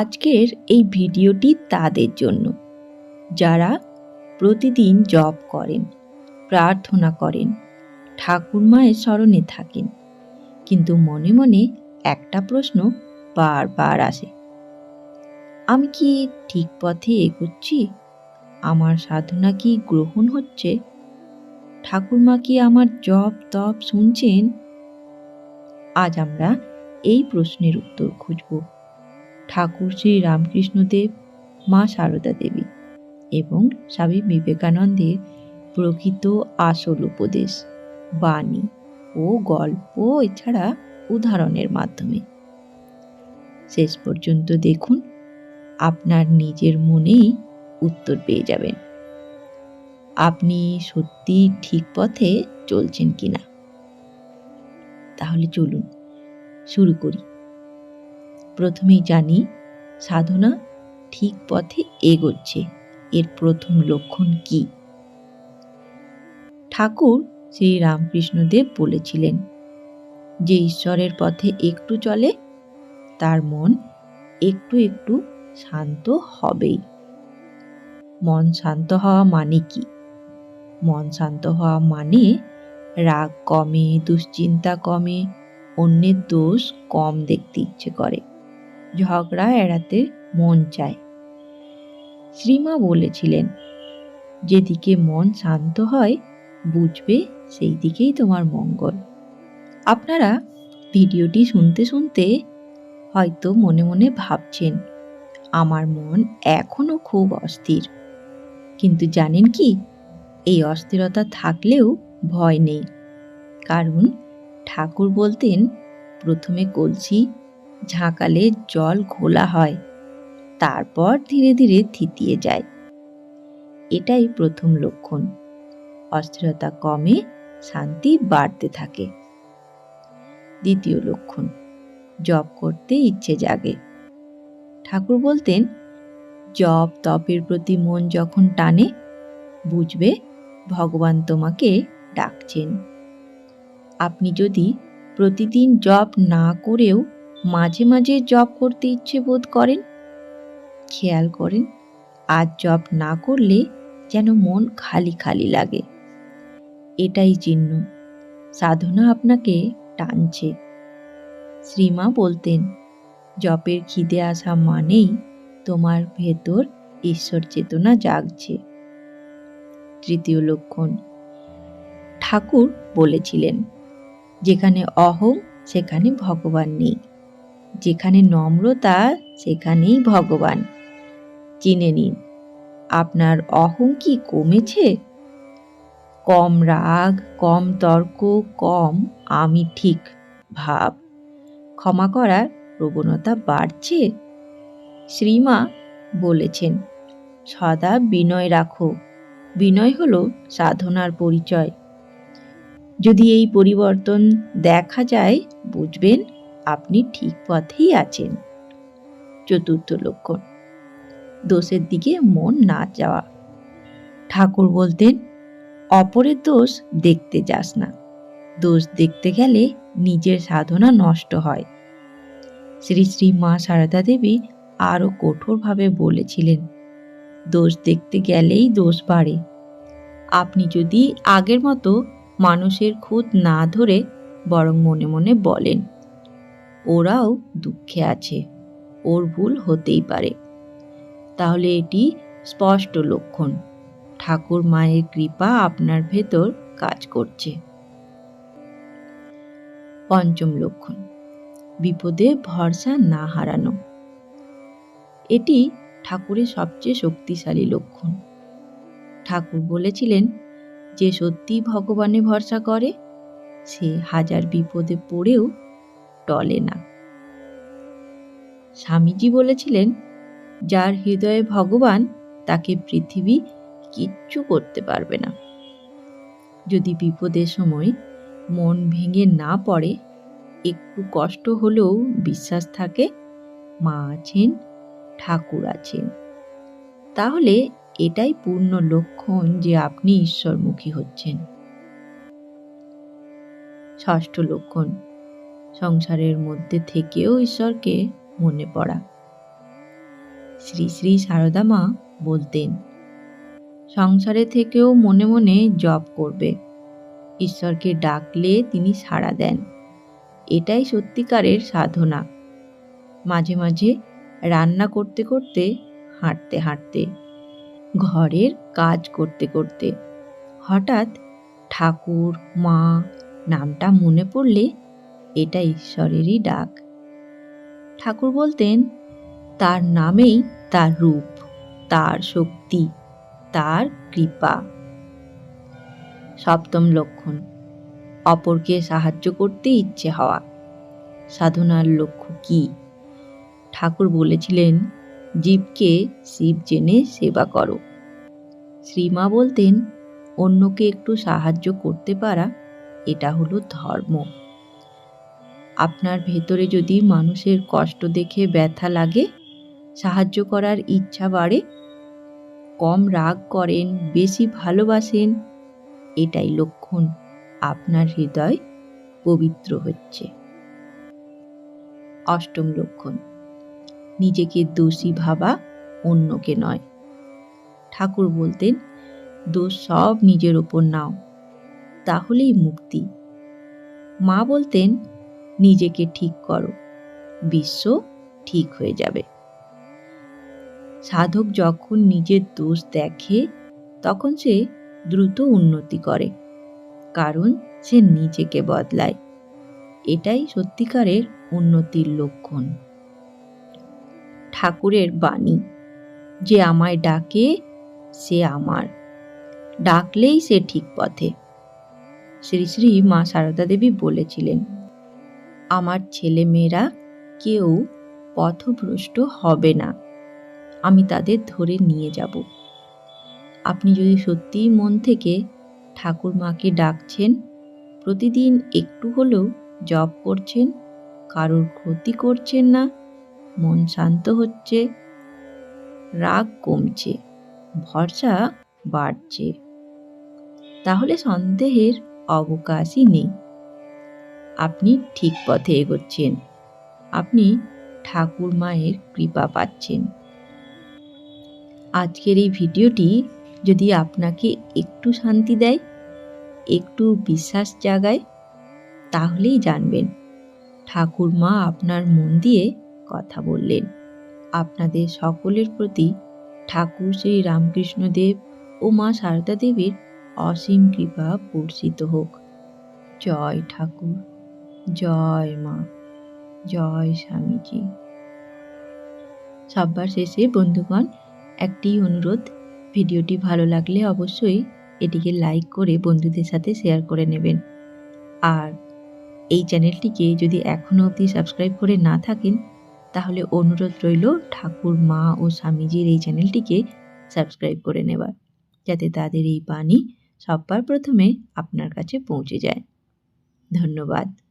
আজকের এই ভিডিওটি তাদের জন্য। যারা প্রতিদিন জপ করেন, প্রার্থনা করেন ঠাকুর মায়ের স্মরণে থাকেন, কিন্তু মনে মনে একটা প্রশ্ন বারবার আসে। আমি কি ঠিক পথে এগোচ্ছি? আমার সাধনা কি গ্রহণ হচ্ছে? ঠাকুরমা কি আমার জপ তপ শুনছেন? আজ আমরা এই প্রশ্নের উত্তর খুঁজব। ঠাকুর শ্রী রামকৃষ্ণদেব, মা সারদা দেবী এবং স্বামী বিবেকানন্দের প্রকৃত আসল উপদেশ, বাণী ও গল্প এছাড়া উদাহরণের মাধ্যমে। শেষ পর্যন্ত দেখুন, আপনার নিজের মনেই উত্তর পেয়ে যাবেন। আপনি সত্যি ঠিক পথে চলছেন কিনা? তাহলে চলুন, শুরু করি। প্রথমেই জানি সাধনা ঠিক পথে এগোচ্ছে। এর প্রথম লক্ষণ কি? ঠাকুর শ্রী রামকৃষ্ণদেব বলেছিলেন, যে ঈশ্বরের পথে একটু চলে, তার মন একটু একটু শান্ত হবেই। মন শান্ত হওয়া মানে কি? মন শান্ত হওয়া মানে রাগ কমে, দুশ্চিন্তা কমে, অন্যের দোষ কম দেখতে ইচ্ছে করে। ঝগড়া এড়াতে মন চায়। শ্রীমা বলেছিলেন, যেদিকে মন শান্ত হয়, বুঝবে সেই দিকেই তোমার মঙ্গল। আপনারা ভিডিওটি শুনতে শুনতে হয়তো মনে মনে ভাবছেন, আমার মন এখনও খুব অস্থির। কিন্তু জানেন কি, এই অস্থিরতা থাকলেও ভয় নেই। কারণ ঠাকুর বলতেন, প্রথমে কলসি ঝাঁকালে জল ঘোলা হয়, তারপর ধীরে ধীরে থিতিয়ে যায়। এটাই প্রথম লক্ষণ। অস্থিরতা কমে, শান্তি বাড়তে থাকে। দ্বিতীয় লক্ষণ, জপ করতে ইচ্ছে জাগে। ঠাকুর বলতেন, জপ তপের প্রতি মন যখন টানে, বুঝবে ভগবান তোমাকে ডাকছেন। আপনি যদি প্রতিদিন জপ না করেও মাঝে মাঝে জপ করতে ইচ্ছে বোধ করেন? খেয়াল করেন আজ জব না করলে যেন মন খালি খালি লাগে। এটাই চিহ্ন। সাধনা আপনাকে টানছে। শ্রীমা বলতেন, জপের খিদে আসা মানেই তোমার ভেতর ঈশ্বর চেতনা জাগছে। তৃতীয় লক্ষণ, ঠাকুর বলেছিলেন, যেখানে অহং, সেখানে ভগবান নেই। যেখানে নম্রতা, সেখানেই ভগবান। চিনে নিন, আপনার অহং কি কমেছে? কম রাগ, কম তর্ক, কম আমি ঠিক। ভাব, ক্ষমা করার প্রবণতা বাড়ছে। শ্রীমা বলেছেন, সদা বিনয় রাখো। বিনয় হলো সাধনার পরিচয়। যদি এই পরিবর্তন দেখা যায়, বুঝবেন আপনি ঠিক পথেই আছেন। চতুর্থ লক্ষণ, দোষের দিকে মন না যাওয়া। ঠাকুর বলতেন, অপরের দোষ দেখতে যাস না। দোষ দেখতে গেলে নিজের সাধনা নষ্ট হয়। শ্রী শ্রী মা সারদা দেবী আরও কঠোরভাবে বলেছিলেন, দোষ দেখতে গেলেই দোষ বাড়ে। আপনি যদি আগের মতো মানুষের খুঁত না ধরে বরং মনে মনে বলেন। ওরাও দুঃখে আছে। ওর ভুল হতেই পারে। তাহলে এটি স্পষ্ট লক্ষণ। ঠাকুর মায়ের কৃপা আপনার ভেতর কাজ করছে। পঞ্চম লক্ষণ। বিপদে ভরসা না হারানো। এটি ঠাকুরের সবচেয়ে শক্তিশালী লক্ষণ। ঠাকুর বলেছিলেন, যে সত্যি ভগবানে ভরসা করে, সে হাজার বিপদে পড়েও টলে না। স্বামীজি বলেছিলেন, যার হৃদয়ে ভগবান, তাকে পৃথিবী কিচ্ছু করতে পারবে না। যদি বিপদের সময় মন ভেঙে না পড়ে, একটু কষ্ট হলেও বিশ্বাস থাকে, মা আছেন, ঠাকুর আছেন। তাহলে এটাই পূর্ণ লক্ষণ যে আপনি ঈশ্বরমুখী হচ্ছেন। ষষ্ঠ লক্ষণ সংসারের মধ্যে থেকেও ঈশ্বরকে মনে পড়া। শ্রী শ্রী সারদা মা বলতেন, সংসারে থেকেও মনে মনে জপ করবে। ঈশ্বরকে ডাকলে তিনি সাড়া দেন। এটাই সত্যিকারের সাধনা। মাঝে মাঝে রান্না করতে করতে, হাঁটতে হাঁটতে, ঘরের কাজ করতে করতে, হঠাৎ ঠাকুর, মা নামটা মনে পড়লে এটা ঈশ্বরেরই ডাক। ঠাকুর বলতেন, তার নামেই তার রূপ, তার শক্তি, তার কৃপা। সপ্তম লক্ষণ, অপরকে সাহায্য করতে ইচ্ছে হওয়া। সাধনার লক্ষ্য কি? ঠাকুর বলেছিলেন, জীবকে শিব জেনে সেবা করো। শ্রীমা বলতেন, অন্যকে একটু সাহায্য করতে পারা, এটা হলো ধর্ম। আপনার ভেতরে যদি মানুষের কষ্ট দেখে ব্যথা লাগে, সাহায্য করার ইচ্ছা বাড়ে, কম রাগ করেন, বেশি ভালোবাসেন, এটাই লক্ষণ আপনার হৃদয় পবিত্র হচ্ছে। অষ্টম লক্ষণ, নিজেকে দোষী ভাবা অন্যকে নয়। ঠাকুর বলতেন, দোষ সব নিজের ওপর নাও, তাহলেই মুক্তি। মা বলতেন নিজেকে ঠিক করো। বিশ্ব ঠিক হয়ে যাবে। সাধক যখন নিজের দোষ দেখে, তখন সে দ্রুত উন্নতি করে, কারণ সে নিজেকে বদলায়। এটাই সত্যিকারের উন্নতির লক্ষণ। ঠাকুরের বাণী, যে আমায় ডাকে, সে আমার। ডাকলেই সে ঠিক পথে। শ্রী শ্রী মা সারদা দেবী বলেছিলেন আমার ছেলেমেয়েরা কেউ পথভ্রষ্ট হবে না। আমি তাদের ধরে নিয়ে যাব। আপনি যদি সত্যিই মন থেকে ঠাকুর মাকে ডাকছেন, প্রতিদিন একটু হলেও জপ করছেন, কারোর ক্ষতি করছেন না, মন শান্ত হচ্ছে, রাগ কমছে, ভরসা বাড়ছে। তাহলে সন্দেহের অবকাশই নেই। আপনি ঠিক পথে এগোচ্ছেন। আপনি ঠাকুর মায়ের কৃপা পাচ্ছেন। আজকের এই ভিডিওটি যদি আপনাকে একটু শান্তি দেয়, একটু বিশ্বাস জাগায়, তাহলেই জানবেন ঠাকুর মা আপনার মন দিয়ে কথা বললেন। আপনাদের সকলের প্রতি ঠাকুর শ্রী রামকৃষ্ণদেব ও মা সারদা দেবীর অসীম কৃপা বর্ষিত হোক। জয় ঠাকুর। জয় মা, জয় স্বামীজি। সববার শেষে বন্ধুগণ, একটি অনুরোধ, ভিডিওটি ভালো লাগলে অবশ্যই এটিকে লাইক করে বন্ধুদের সাথে শেয়ার করে নেবেন। আর এই চ্যানেলটিকে যদি এখনও অবধি সাবস্ক্রাইব করে না থাকেন, তাহলে অনুরোধ রইল ঠাকুর, মা ও স্বামীজির এই চ্যানেলটিকে সাবস্ক্রাইব করে নেবার, যাতে তাদের এই বাণী সব্বার প্রথমে আপনার কাছে পৌঁছে যায়। ধন্যবাদ।